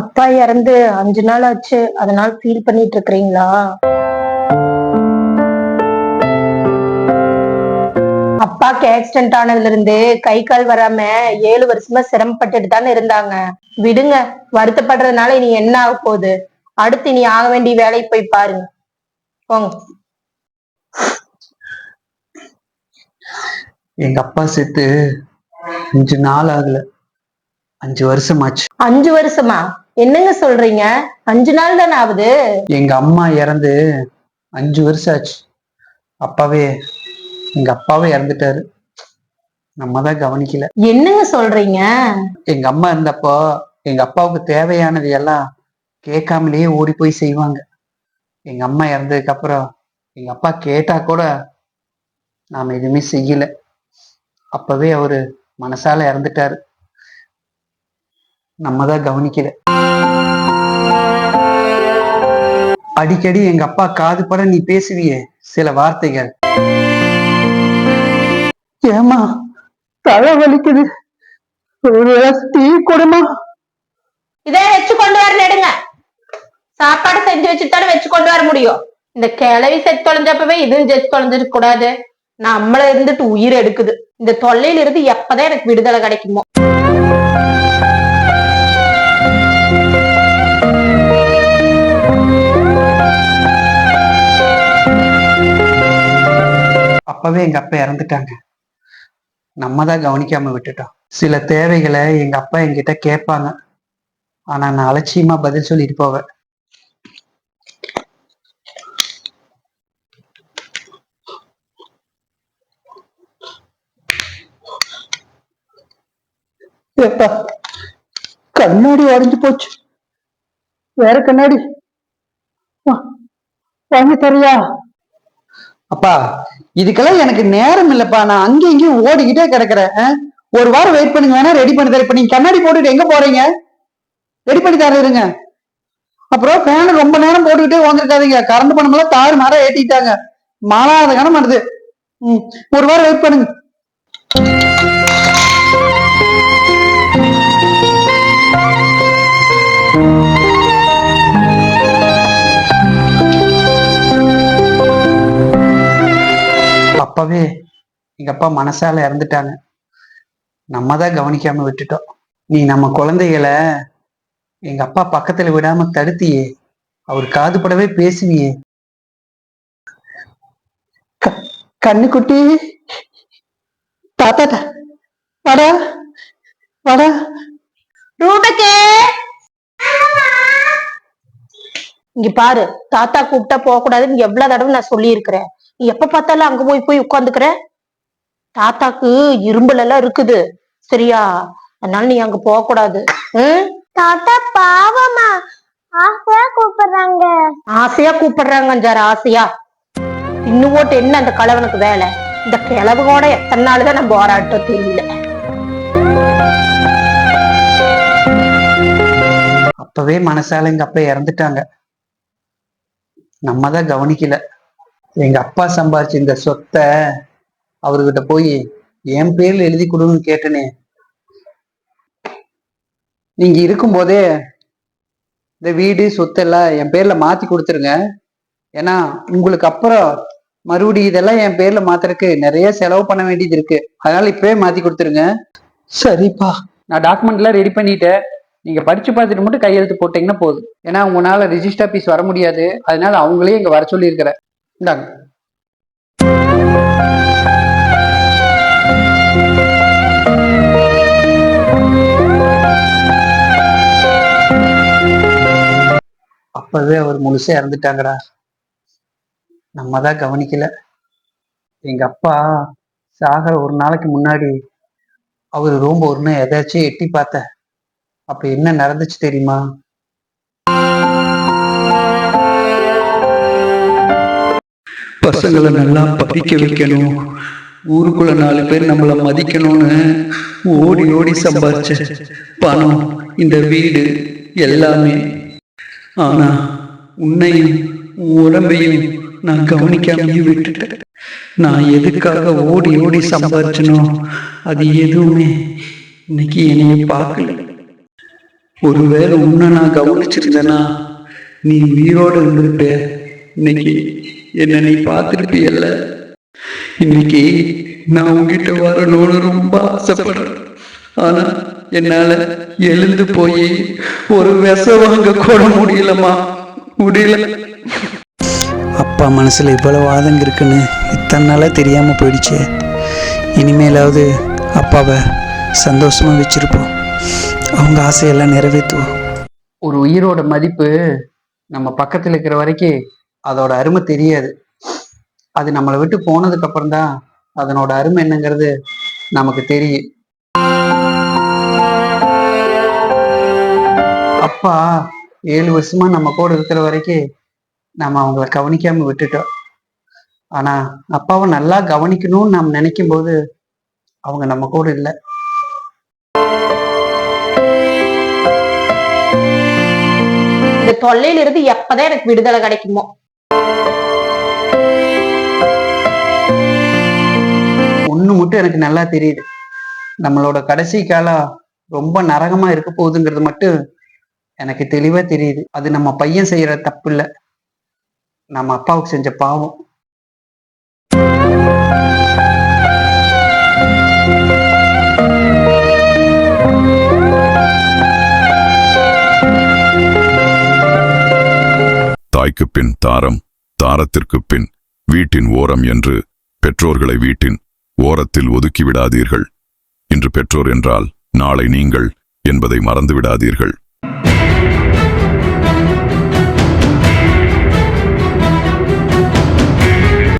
அப்பா இறந்து அஞ்சு நாள் ஆச்சு. அதனால ஃபீல் பண்ணிட்டு இருக்கிறீங்களா அப்பாக்கு ஆக்சிடென்ட் ஆனதுல இருந்து கை கால் வராம ஏழு வருஷமா சிரமப்பட்டுட்டு தானே இருந்தாங்க. விடுங்க வருத்தப்படுறதுனால இனி என்ன ஆக போகுது? அடுத்து இனி ஆக வேண்டிய வேலைக்கு போய் பாருங்க. போங்க. எங்க அப்பா செத்து அஞ்சு நாள் ஆகல. அஞ்சு வருஷம் ஆச்சு அஞ்சு வருஷமா? என்னங்க சொல்றீங்க? அஞ்சு நாள் தானே ஆகுது? எங்க அம்மா இறந்து அஞ்சு வருஷம் ஆச்சு. அப்பாவே எங்க அப்பாவே இறந்துட்டாரு. நம்ம தான் கவனிக்கல. என்னங்க சொல்றீங்க? எங்க அம்மா இருந்தப்போ எங்க அப்பாவுக்கு தேவையானது எல்லாம் கேட்காமலேயே ஓடி போய் செய்வாங்க. எங்க அம்மா இறந்ததுக்கு அப்புறம் எங்க அப்பா கேட்டா கூட நாம எதுவுமே செய்யல. அப்பவே அவரு மனசால இறந்துட்டாரு. நம்ம தான் கவனிக்கல. அடிக்கடி எங்க அப்பா காது பட நீ பேசுவியே சில வார்த்தைகள். ஏமா தலை வலிக்குது. ஒரு டீ கொடுமா? இதே வச்சு கொண்டு வர நெடுங்க சாப்பாடு செஞ்சு வச்சுத்தானே வச்சு கொண்டு வர முடியும். இந்த கிளவி செத்து தொலைஞ்சப்பவே இதுவும் செத்து தொலைஞ்சிருக்க கூடாது. நம்மள இருந்துட்டு உயிர் எடுக்குது. இந்த தொல்லையில இருந்து எப்பதான் எனக்கு விடுதலை கிடைக்குமோ? அப்பவே எங்க அப்பா இறந்துட்டாங்க. நம்ம தான் கவனிக்காம விட்டுட்டோம். சில தேவைகளை எங்க அப்பா என்கிட்ட கேட்பாங்க. ஆனா நான் அலட்சியமா பதில் சொல்லிட்டு போவேன். ஏப்பா, கண்ணாடி அடைஞ்சு போச்சு. வேற கண்ணாடி. வாங்கி தரியா. அப்பா இதுக்கெல்லாம் எனக்கு நேரம் இல்லப்பா. நான் அங்கேயும் இங்கேயும் ஓடிக்கிட்டே கிடக்குறேன். ஒரு வாரம் வெயிட் பண்ணுங்க வேணா ரெடி பண்ணி தரேன். இப்ப நீங்க கண்ணாடி போட்டுட்டு எங்க போறீங்க? ரெடி பண்ணி தரேருங்க இருங்க. அப்புறம் ஃபேன் ரொம்ப நேரம் போட்டுக்கிட்டே வந்துருக்காதீங்க கரண்ட் பணமெல்லாம் தாறு மாற ஏட்டிட்டாங்க மாறாத கணம் பண்ணுது ம் ஒரு வாரம் வெயிட் பண்ணுங்க. அப்பவே எங்க அப்பா மனசால இறந்துட்டாங்க. நம்ம தான் கவனிக்காம விட்டுட்டோம். நீ நம்ம குழந்தைகளை எங்க அப்பா பக்கத்துல விடாம தடுத்தியே. அவர் காதுபடவே பேசுவியே. கண்ணுக்குட்டி. தாத்தா வாடா வாடா. ரூபகே. இங்க பாரு தாத்தா கூப்பிட்டா போக கூடாதுன்னு எவ்வளவு தடவை நான் சொல்லி இருக்கிறேன் எப்ப பார்த்தாலும் அங்க போய் போய் உட்காந்துக்கிற தாத்தாக்கு இரும்பல் எல்லாம் இருக்குது. சரியா? அதனால நீ அங்க போக கூடாது தாத்தா பாவமா. ஆசையா கூப்பிடுறாங்க. ஆசையா கூப்பிடுறாங்க அஞ்சாறு ஆசையா. இன்னும் போட்டு என்ன அந்த கலவனுக்கு வேலை? இந்த கிழவு கூட எத்தனை நாள் தான் நான் போராட்டம் தெரியல. அப்பவே மனசால எங்க அப்பா இறந்துட்டாங்க. நம்ம தான் கவனிக்கல. எங்க அப்பா சம்பாரிச்ச இந்த சொத்தை அவர்கிட்ட போய் என் பேர்ல எழுதி கொடுன்னு கேட்டனே. நீங்க இருக்கும்போதே இந்த வீடு சொத்து எல்லாம் என் பேர்ல மாத்தி கொடுத்துருங்க. ஏன்னா உங்களுக்கு அப்புறம் மறுபடியும் இதெல்லாம் என் பேர்ல மாத்துறதுக்கு நிறைய செலவு பண்ண வேண்டியது இருக்கு. அதனால இப்பவே மாத்தி கொடுத்துருங்க. சரிப்பா. நான் டாக்குமெண்ட் எல்லாம் ரெடி பண்ணிட்டேன். நீங்க படிச்சு பார்த்துட்டு மட்டும் கையெழுத்து போட்டீங்கன்னா போதும். ஏன்னா உங்களால ரிஜிஸ்டர் ஆபீஸ் வர முடியாது. அதனால அவங்களே இங்க வர சொல்லி இருக்கிறேன் இந்தாங்க. அப்பவே அவர் முழுசா இறந்துட்டாங்கடா. நம்ம தான் கவனிக்கல. எங்க அப்பா சாகர ஒரு நாளைக்கு முன்னாடி அவர் ரொம்ப ஒன்று எதாச்சும் எட்டி பார்த்த. அப்ப என்ன நடந்துச்சு தெரியுமா? பசங்களை நல்லா படிக்க வைக்கணும். ஊருக்குள்ள நாலு பேர் நம்மளை மதிக்கணும்னு ஓடி ஓடி சம்பாதிச்ச பணம் இந்த வீடு எல்லாமே. ஆனா உன்னையும் உன் உடம்பையும் நான் கவனிக்காமையே விட்டுட்டேன். நான் எதுக்காக ஓடி ஓடி சம்பாரிச்சனோ அது எதுவுமே இன்னைக்கு என்னைய பார்க்கல. ஒருவேளை உன்னை நான் கவனிச்சிருந்தேனா நீ உயிரோடு இருந்திருப்ப. இன்னைக்கு என்ன நீ பார்த்துருப்பியல்ல? இன்னைக்கு நான் உங்ககிட்ட வரணும்னு ரொம்ப ஆசைப்படுறேன். ஆனா என்னால எழுந்து போய் ஒரு விச வாங்க கூட முடியலம்மா. முடியல. அப்பா மனசுல இவ்வளவு ஆதங்க இருக்குன்னு இத்தனை நாளா தெரியாம போயிடுச்சே. இனிமேலாவது அப்பாவை சந்தோஷமா வச்சிருப்போம். அவங்க ஆசையெல்லாம் நிறைவேற்றுவோம். ஒரு உயிரோட மதிப்பு நம்ம பக்கத்துல இருக்கிற வரைக்கும் அதோட அருமை தெரியாது. அது நம்மளை விட்டு போனதுக்கு அப்புறம் தான் அதனோட அருமை என்னங்கிறது நமக்கு தெரியும். அப்பா ஏழு வருஷமா நம்ம கூட இருக்கிற வரைக்கும் நம்ம அவங்கள கவனிக்காம விட்டுட்டோம். ஆனா அப்பாவை நல்லா கவனிக்கணும்னு நாம் நினைக்கும் போது அவங்க நம்ம கூட இல்லை. இந்த தொல்லையில இருந்து எப்பதான் எனக்கு விடுதலை கிடைக்குமோ? மட்டும் எனக்கு நல்லா தெரியுது. நம்மளோட கடைசி காலம் ரொம்ப நரகமா இருக்க போகுதுங்கிறது மட்டும் எனக்கு தெளிவா தெரியுது. அது நம்ம பையன் செய்யற தப்பு இல்ல நம்ம அப்பாவுக்கு செஞ்ச பாவம். தாய்க்கு பின் தாரம் தாரத்திற்கு பின் வீட்டின் ஓரம் என்று பெற்றோர்களை வீட்டின் ஓரத்தில் ஒதுக்கிவிடாதீர்கள். இன்று பெற்றோர் என்றால் நாளை நீங்கள் என்பதை மறந்துவிடாதீர்கள்.